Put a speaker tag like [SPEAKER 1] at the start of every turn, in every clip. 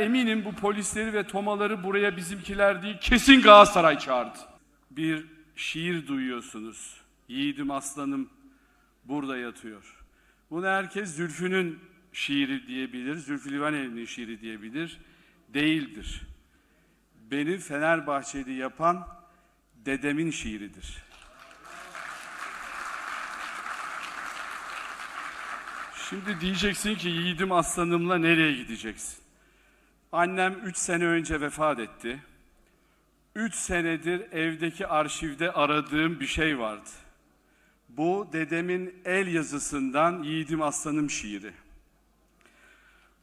[SPEAKER 1] eminim bu polisleri ve tomaları buraya bizimkiler değil, kesin Galatasaray çağırdı. Bir şiir duyuyorsunuz. Yiğidim aslanım burada yatıyor. Bunu herkes Zülfü'nün şiiri diyebilir, Zülfü Livaneli'nin şiiri diyebilir. Değildir. Beni Fenerbahçeli yapan dedemin şiiridir. Şimdi diyeceksin ki yiğidim aslanımla nereye gideceksin? Annem 3 sene önce vefat etti. 3 senedir evdeki arşivde aradığım bir şey vardı. Bu dedemin el yazısından Yiğidim Aslanım şiiri.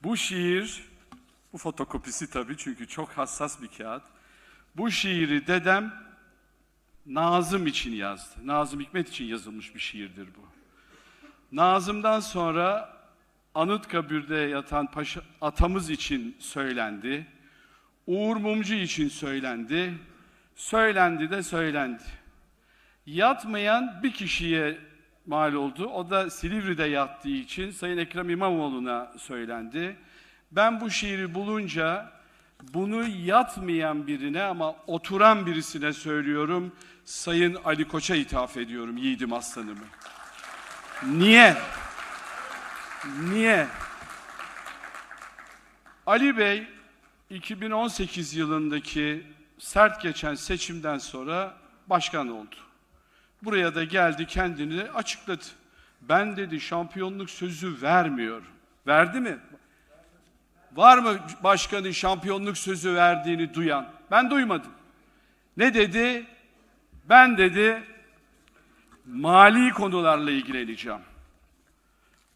[SPEAKER 1] Bu şiir, bu fotokopisi tabii çünkü çok hassas bir kağıt. Bu şiiri dedem Nazım için yazdı. Nazım Hikmet için yazılmış bir şiirdir bu. Nazım'dan sonra Anıtkabir'de yatan paşa, atamız için söylendi. Uğur Mumcu için söylendi. Söylendi de söylendi. Yatmayan bir kişiye mal oldu. O da Silivri'de yattığı için Sayın Ekrem İmamoğlu'na söylendi. Ben bu şiiri bulunca bunu yatmayan birine ama oturan birisine söylüyorum. Sayın Ali Koç'a ithaf ediyorum yiğidim aslanımı. Niye? Niye? Ali Bey 2018 yılındaki sert geçen seçimden sonra başkan oldu. Buraya da geldi kendini açıkladı. Ben dedi şampiyonluk sözü vermiyorum. Verdi mi? Var mı başkanın şampiyonluk sözü verdiğini duyan? Ben duymadım. Ne dedi? Ben dedi mali konularla ilgileneceğim.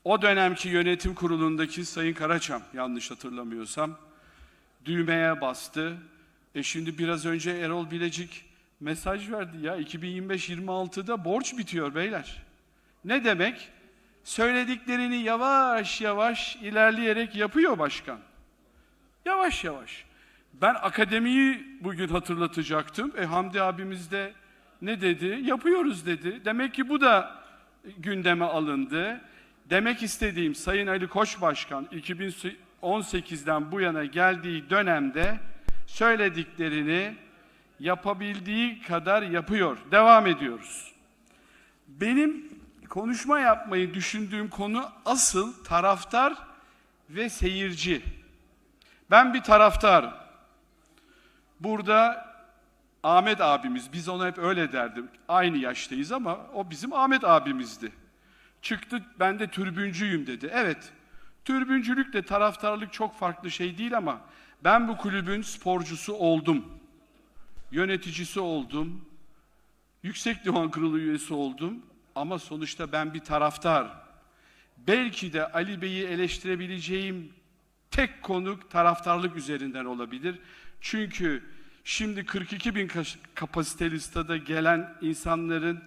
[SPEAKER 1] O dönemki yönetim kurulundaki Sayın Karaçam yanlış hatırlamıyorsam düğmeye bastı. E şimdi biraz önce Erol Bilecik mesaj verdi ya 2025-26'da borç bitiyor beyler. Ne demek? Söylediklerini yavaş yavaş ilerleyerek yapıyor başkan. Yavaş yavaş. Ben akademiyi bugün hatırlatacaktım. E Hamdi abimiz de ne dedi? Yapıyoruz dedi. Demek ki bu da gündeme alındı. Demek istediğim Sayın Ali Koç Başkan 2018'den bu yana geldiği dönemde söylediklerini yapabildiği kadar yapıyor. Devam ediyoruz. Benim konuşma yapmayı düşündüğüm konu asıl taraftar ve seyirci. Ben bir taraftarım. Burada Ahmet abimiz, biz ona hep öyle derdim. Aynı yaştayız ama o bizim Ahmet abimizdi. Çıktı ben de türbüncüyüm dedi. Evet, türbüncülükle taraftarlık çok farklı şey değil ama ben bu kulübün sporcusu oldum. Yöneticisi oldum. Yüksek Divan Kurulu üyesi oldum. Ama sonuçta ben bir taraftar. Belki de Ali Bey'i eleştirebileceğim tek konu taraftarlık üzerinden olabilir. Çünkü şimdi 42 bin kapasiteli stada gelen insanların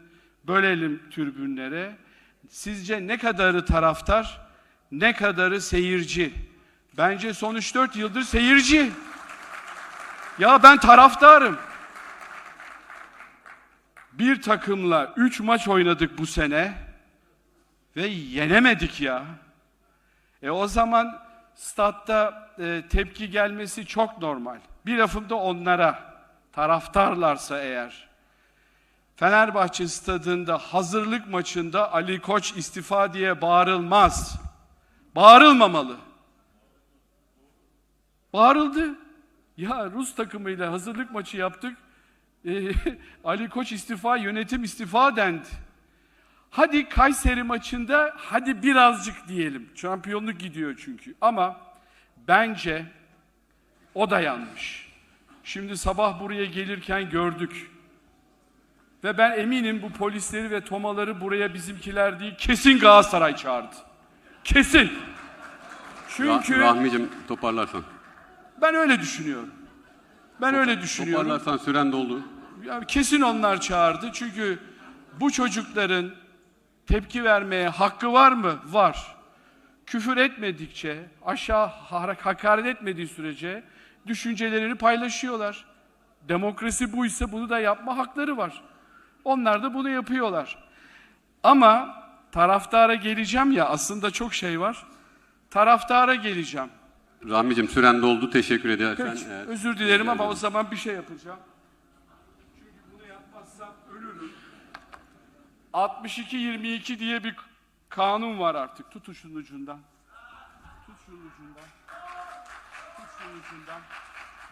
[SPEAKER 1] bölelim türbünlere. Sizce ne kadarı taraftar, ne kadarı seyirci? Bence son 3-4 yıldır seyirci. Ya ben taraftarım. Bir takımla 3 maç oynadık bu sene ve yenemedik ya. E o zaman statta e, tepki gelmesi çok normal. Bir lafım da onlara, taraftarlarsa eğer. Fenerbahçe stadında hazırlık maçında Ali Koç istifa diye bağırılmaz. Bağırılmamalı. Bağırıldı. Ya Rus takımıyla hazırlık maçı yaptık. Ee, Ali Koç istifa, yönetim istifa dendi. Hadi Kayseri maçında hadi birazcık diyelim. Şampiyonluk gidiyor çünkü. Ama bence o da yanlış. Şimdi sabah buraya gelirken gördük. Ve ben eminim bu polisleri ve tomaları buraya bizimkiler değil, kesin Galatasaray çağırdı. Kesin. Çünkü
[SPEAKER 2] Rahmicim toparlarsan.
[SPEAKER 1] ben öyle düşünüyorum. Ben öyle düşünüyorum.
[SPEAKER 2] Toparlarsan süren doldu.
[SPEAKER 1] Ya kesin onlar çağırdı. Çünkü bu çocukların tepki vermeye hakkı var mı? Var. Küfür etmedikçe, aşağı ha- hakaret etmediği sürece düşüncelerini paylaşıyorlar. Demokrasi buysa bunu da yapma hakları var. Onlar da bunu yapıyorlar. Ama taraftara geleceğim ya aslında çok şey var. Taraftara geleceğim.
[SPEAKER 2] Rahmicim süren doldu. Teşekkür edersen.
[SPEAKER 1] Peki,
[SPEAKER 2] eğer-
[SPEAKER 1] özür dilerim ama o
[SPEAKER 2] ederim.
[SPEAKER 1] zaman bir şey yapacağım. Çünkü bunu yapmazsam ölürüm. 62-22 diye bir kanun var artık. Tutun şunun ucundan. Tut şunun ucundan. Tut şunun ucundan.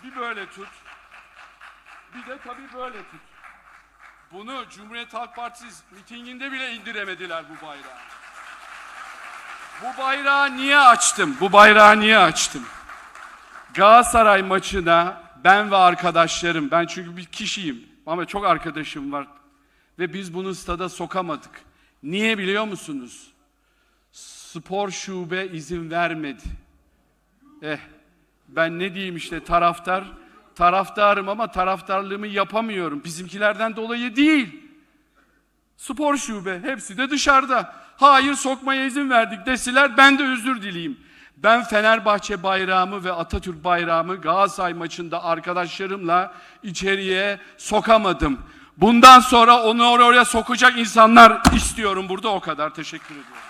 [SPEAKER 1] Bir böyle tut. Bir de tabii böyle tut. Bunu Cumhuriyet Halk Partisi mitinginde bile indiremediler bu bayrağı. Bu bayrağı niye açtım? Bu bayrağı niye açtım? Galatasaray maçına ben ve arkadaşlarım, ben çünkü bir kişiyim ama çok arkadaşım var ve biz bunu stada sokamadık. Niye biliyor musunuz? Spor şube izin vermedi. Eh, ben ne diyeyim işte taraftar, taraftarım ama taraftarlığımı yapamıyorum. Bizimkilerden dolayı değil. Spor şube hepsi de dışarıda. Hayır sokmaya izin verdik deseler ben de özür dileyim. Ben Fenerbahçe bayrağımı ve Atatürk bayrağımı Galatasaray maçında arkadaşlarımla içeriye sokamadım. Bundan sonra onu oraya sokacak insanlar istiyorum burada o kadar. Teşekkür ediyorum.